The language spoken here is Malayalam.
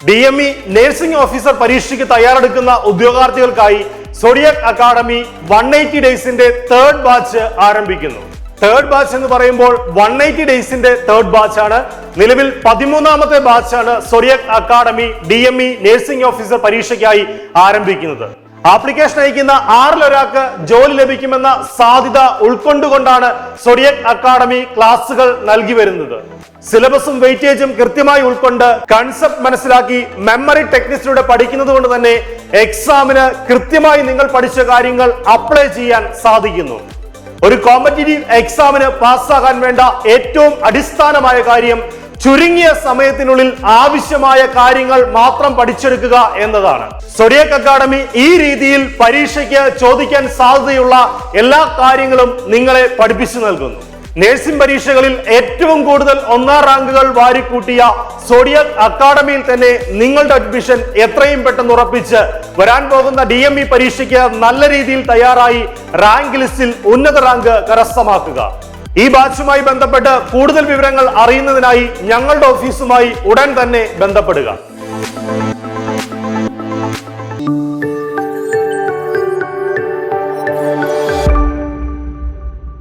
D M E nursing officer പരീക്ഷയ്ക്ക് തയ്യാറെടുക്കുന്ന ഉദ്യോഗാർത്ഥികൾക്കായി സോഡിയക് അക്കാഡമി വൺ എയ്റ്റി ഡേയ്സിന്റെ തേർഡ് ബാച്ച് ആരംഭിക്കുന്നു. തേർഡ് ബാച്ച് എന്ന് പറയുമ്പോൾ വൺ എയ്റ്റി ഡേയ്സിന്റെ തേർഡ് ബാച്ച് ആണ്. നിലവിൽ പതിമൂന്നാമത്തെ ബാച്ചാണ് zodiac academy D M E nursing officer പരീക്ഷയ്ക്കായി ആരംഭിക്കുന്നത്. ആപ്ലിക്കേഷൻ അയക്കുന്ന ആറിലൊരാൾക്ക് ജോലി ലഭിക്കുമെന്ന സാധ്യത ഉൾക്കൊണ്ടുകൊണ്ടാണ് സൊഡിയക് അക്കാഡമി ക്ലാസുകൾ നൽകി വരുന്നത്. സിലബസും വെയിറ്റേജും കൃത്യമായി ഉൾക്കൊണ്ട് കൺസെപ്റ്റ് മനസ്സിലാക്കി മെമ്മറി ടെക്നിക്സിലൂടെ പഠിക്കുന്നത് കൊണ്ട് തന്നെ എക്സാമിന് കൃത്യമായി നിങ്ങൾ പഠിച്ച കാര്യങ്ങൾ അപ്ലൈ ചെയ്യാൻ സാധിക്കുന്നു. ഒരു കോമ്പറ്റേറ്റീവ് എക്സാമിന് പാസ്സാകാൻ വേണ്ട ഏറ്റവും അടിസ്ഥാനമായ കാര്യം ചുരുങ്ങിയ സമയത്തിനുള്ളിൽ ആവശ്യമായ കാര്യങ്ങൾ മാത്രം പഠിച്ചെടുക്കുക എന്നതാണ്. സൊഡിയക് അക്കാഡമി ഈ രീതിയിൽ പരീക്ഷയ്ക്ക് ചോദിക്കാൻ സാധ്യതയുള്ള എല്ലാ കാര്യങ്ങളും നിങ്ങളെ പഠിപ്പിച്ചു നൽകുന്നു. നഴ്സിംഗ് പരീക്ഷകളിൽ ഏറ്റവും കൂടുതൽ ഒന്നാം റാങ്കുകൾ വാരിക്കൂട്ടിയ സോഡിയക് അക്കാഡമിയിൽ തന്നെ നിങ്ങളുടെ അഡ്മിഷൻ എത്രയും പെട്ടെന്ന് ഉറപ്പിച്ച് വരാൻ പോകുന്ന ഡി എം ഇ പരീക്ഷയ്ക്ക് നല്ല രീതിയിൽ തയ്യാറായി റാങ്ക് ലിസ്റ്റിൽ ഉന്നത റാങ്ക് കരസ്ഥമാക്കുക. ഈ ബാച്ചുമായി ബന്ധപ്പെട്ട് കൂടുതൽ വിവരങ്ങൾ അറിയുന്നതിനായി ഞങ്ങളുടെ ഓഫീസുമായി ഉടൻ തന്നെ ബന്ധപ്പെടുക.